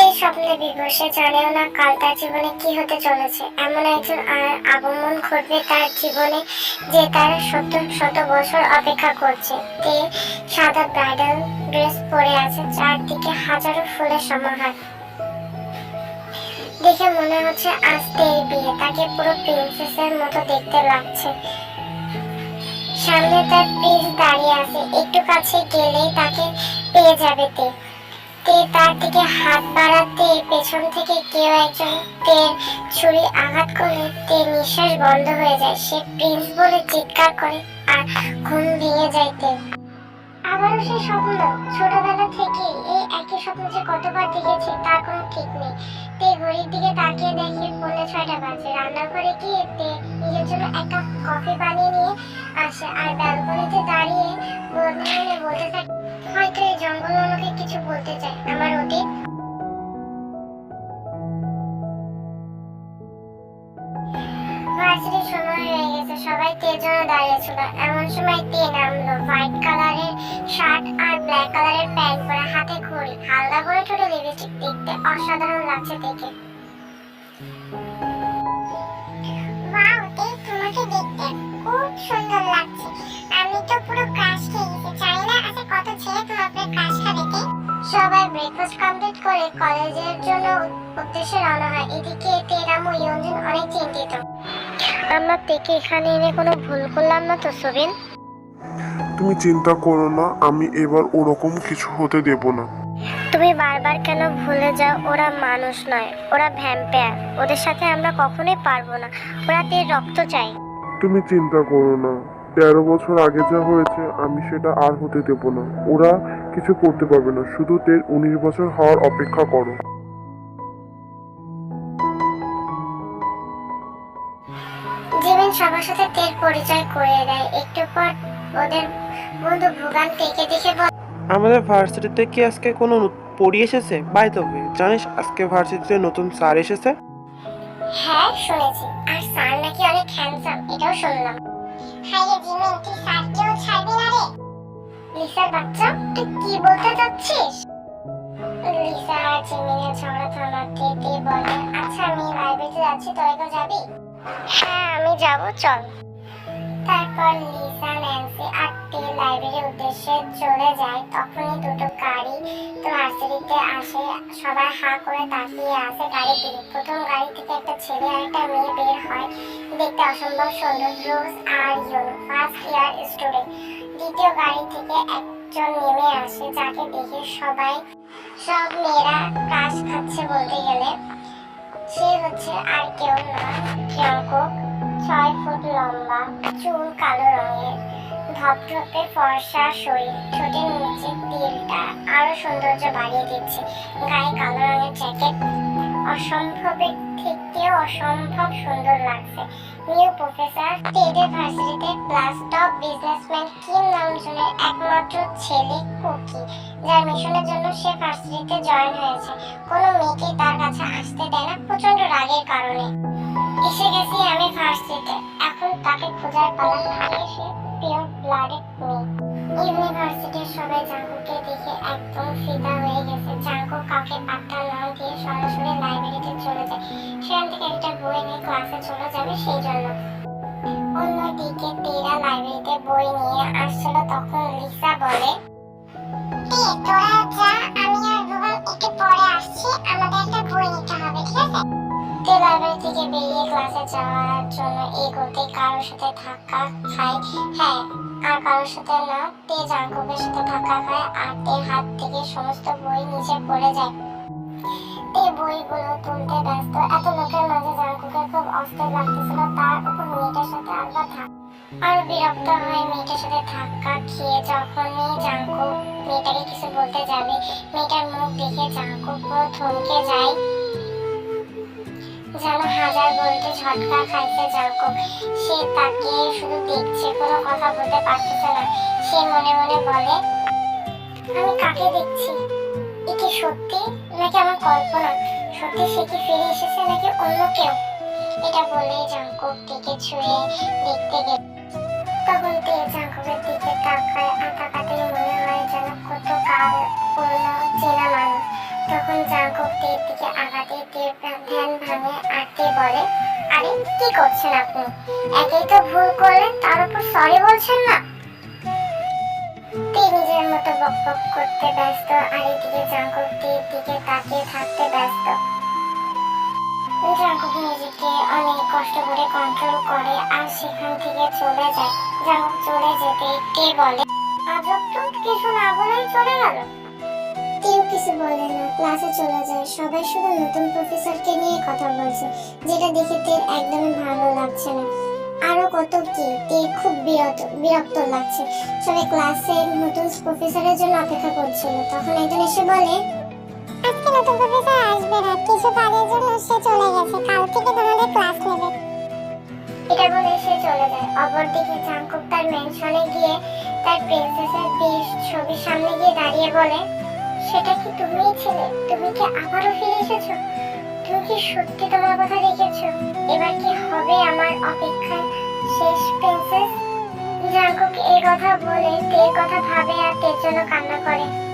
তেই স্বপ্নে বিভোর জানেও না কাল তার জীবনে কি হতে চলেছে। এমন একজন আর আগমন ঘটবে তার জীবনে যে তার শত শত বছর অপেক্ষা করছে। তে সাদা ব্রাইডাল ড্রেস পরে আছে, চারদিকে হাজারো ফুলের সমাহার। দেখে মনে হচ্ছে আজ তের বিয়ে, তাকে পুরো প্রিন্সেসের মতো দেখতে লাগছে। সামনে তার প্রিন্স দাঁড়িয়ে আছে, একটু কাছে গেলেই তাকে পেয়ে যাবে তে। তে তার দিকে হাত বাড়াতে, পেছন থেকে কেউ একজন তের ছুরি আঘাত করলে তে নিঃশ্বাস বন্ধ হয়ে যায়। সে প্রিন্স বলে চিৎকার করে আর ঘুম ভেঙে যায় তে আবারও সে স্বপ্ন, ছোটবেলা থেকে এই একই স্বপ্ন যে কতবার দেখেছে, তার কোনো ঠিক নেই। তে ঘড়ির দিকে তাকিয়ে দেখে পৌনে ছয়টা বাজে। রান্নাঘরে গিয়ে তে নিজের জন্য এক কাপ কফি বানিয়ে নিয়ে আসে আর ব্যালকনিতে দাঁড়িয়ে মনে বলতে থাকে হয়তো জঙ্গল আমাকে কিছু বলতে চায়, আমার অতীত। প্যান্ট পরে হাতে ঘড়ি। হালকা করে ঠোঁটে লিপস্টিক দেখতে অসাধারণ লাগছে দেখে। ওয়াও দেখতে খুব সুন্দর লাগছে। আমি তো পুরো ক্রাশ সবাই ব্রেকফাস্ট কমপ্লিট করে কলেজের জন্য উদ্দেশ্যে রওনা হয়। এদিকে তেরামু ইয়ঞ্জন অনেক চিন্তিত। আমরা তেকে এখানে এনে কোনো ভুল করলাম না তো সবিন? তুমি চিন্তা করো না আমি এবার ওরকম কিছু হতে দেব না। তুমি বারবার কেন ভুলে যাও? ওরা মানুষ নয় ওরা ভ্যাম্পায়ার ওদের সাথে আমরা কখনোই পারব না। ওরা তের রক্ত চাই। তুমি চিন্তা করো না। তেরো বছর আগে যা হয়েছে আমি সেটা আর হতে দেব না। ওরা কিছু করতে পারবে না। শুধু তের উনিশ বছর হওয়ার অপেক্ষা করো। জীবন সবার সাথে তের পরিচয় করে দেয় একটু পর ওদের বন্ধু ভুগান তেকে দেখে বলে আমাদের ভার্সিটিতে কি আজকে কোনো পড়ি এসেছে? বাই তবে জানিস আজকে ভার্সিটিতে নতুন স্যার এসেছে? হ্যাঁ শুনেছি। আর স্যার নাকি অনেক হ্যান্ডসাম এটাও শুনলাম। হাই রে জিমিন তুই স্যারকেও ছাড়বি না রে? লিসার বাচ্চা, তুই কি বলতে চাচ্ছিস? লিসা আর জিমিনের ঝগড়া থামাতে তে বলে। আচ্ছা আমি লাইব্রেরিতে যাচ্ছি, তোরা কেউ যাবি? হ্যাঁ আমি যাব, চল। তারপর লিসা, ন্যান্সি আর লাইব্রেরির উদ্দেশ্যে চলে যায়, তখনই দুটো গাড়ি তো ভার্সিটিতে আসে। সবাই হা করে তাকিয়ে গাড়ির দিকে। প্রথম গাড়ি থেকে একটা ছেলে আর একটা মেয়ে বের হয়। দেখতে অসম্ভব সুন্দর। রোজ আর ইউন ফার্স্ট ইয়ার স্টুডেন্ট। দ্বিতীয় গাড়ি থেকে একজন নেমে আসে, যাকে দেখে সবাই, সব মেয়েরা ক্রাশ খাচ্ছে বলতে গেলে। সে হচ্ছে আর কেউ না জঙ্কক ছয় ফুট লম্বা, চুল কালো রঙের। ধপধপে ফর্সা শরীর, ঠোঁটের নিচে তিলটা আরও সৌন্দর্য বাড়িয়ে দিচ্ছে। গায়ে কালো রঙের জ্যাকেট অসম্ভবের থেকেও অসম্ভব সুন্দর লাগছে। নিউ প্রফেসর তেদের ভার্সিটিতে প্লাস টপ বিজনেসম্যান কিম নামজনের একমাত্র ছেলে কুকি, যার মিশনের জন্য সে ভার্সিটিতে জয়েন হয়েছে। কোনো মেয়েকে তার কাছে আসতে দেয় না প্রচণ্ড রাগের কারণে। এসে গেছি আমি ভার্সিটিতে। এখন তাকে খোঁজার পালা একদম ফিদা হয়ে গেছে। জাঙ্কু কাউকে পাত্তা না দিয়ে সরাসরি লাইব্রেরিতে চলে যায়। সেখান থেকে একটা বই নিয়ে ক্লাসে চলে যাবে সেই জন্য অন্যদিকে তেরা লাইব্রেরিতে বই নিয়ে আসছিল, তখন লিসা বলে তোরা যা থেকে বেরিয়ে ক্লাসে যাওয়ার জন্য এগোতে কারোর সাথে ধাক্কা খায়। হ্যাঁ আর কারোর সাথে না, তে জাঙ্কুকের সাথে ধাক্কা খায় আর তের হাত থেকে সমস্ত বই নিচে পড়ে যায়। তে বইগুলো তুলতে ব্যস্ত। এত লোকের মাঝে জাঙ্কুকে খুব অস্থির লাগতেছিল, তার উপর মেয়েটার সাথে আবার ধাক্কা আর বিরক্ত হয়ে মেয়েটার সাথে ধাক্কা খেয়ে যখনই জাঙ্কুক মেয়েটাকে কিছু বলতে যাবে, মেয়েটার মুখ দেখে জাঙ্কুক পুরো থমকে যায়। যেন হাজার বলতে ঝটকা খাইছে জাঙ্কুক সে তাকে শুধু দেখছে, কোনো কথা বলতে পারতেছে না। সে মনে মনে বলে, আমি কাকে দেখছি? এ কি সত্যি? নাকি আমার কল্পনা? সত্যি সে কি ফিরে এসেছে নাকি অন্য কেউ? এটা বলে জাঙ্কুক দিকে ছুঁয়ে দেখতে গেল। তখন তে জাঙ্কুকের দিকে তাকায় আর তাকাতেই মনে হয় যেন কত কাল পুরনো চেনা মানুষ। তখন জাঙ্কুক তের দিকে আর, কি দিকে তাকিয়ে থাকতে ব্যস্ত। জাঙ্কুক নিজেকে অনেক কষ্ট করে কন্ট্রোল করে আর সেখান থেকে চলে যায়। জাঙ্কুক চলে যেতে তে বলে? আজব তো কিছু না বলেই চলে গেল। কিছু বলে না। ক্লাসে চলে যায়। সবাই শুধু নতুন প্রফেসরকে নিয়ে কথা বলছে যেটা দেখে তের একদমই ভালো লাগছে না। আরও কত কি তের খুব বিরক্ত বিরক্ত লাগছে। সবাই ক্লাসে নতুন প্রফেসরের জন্য অপেক্ষা করছিল। তখন একজন এসে বলে আজকে নতুন প্রফেসর আসবে না কিছু কাজের জন্য সে চলে গেছে কাল থেকে তোমাদের ক্লাস নেবে। এটা বলে সে চলে যায়। অপরদিকে জাংকুক তার মেনশনে গিয়ে তার প্রিন্সেসের ছবির সামনে গিয়ে দাঁড়িয়ে বলে সেটা কি তুমি ছিলে? তুমি কি আবারও ফিরে এসেছ? তুমি কি সত্যি তোমার কথা রেখেছো? এবার কি হবে আমার অপেক্ষায়? শেষ প্রিন্সেস? জাঙ্কুক এই কথা বলে, তে কথা ভাবে আর তের জন্য কান্না করে।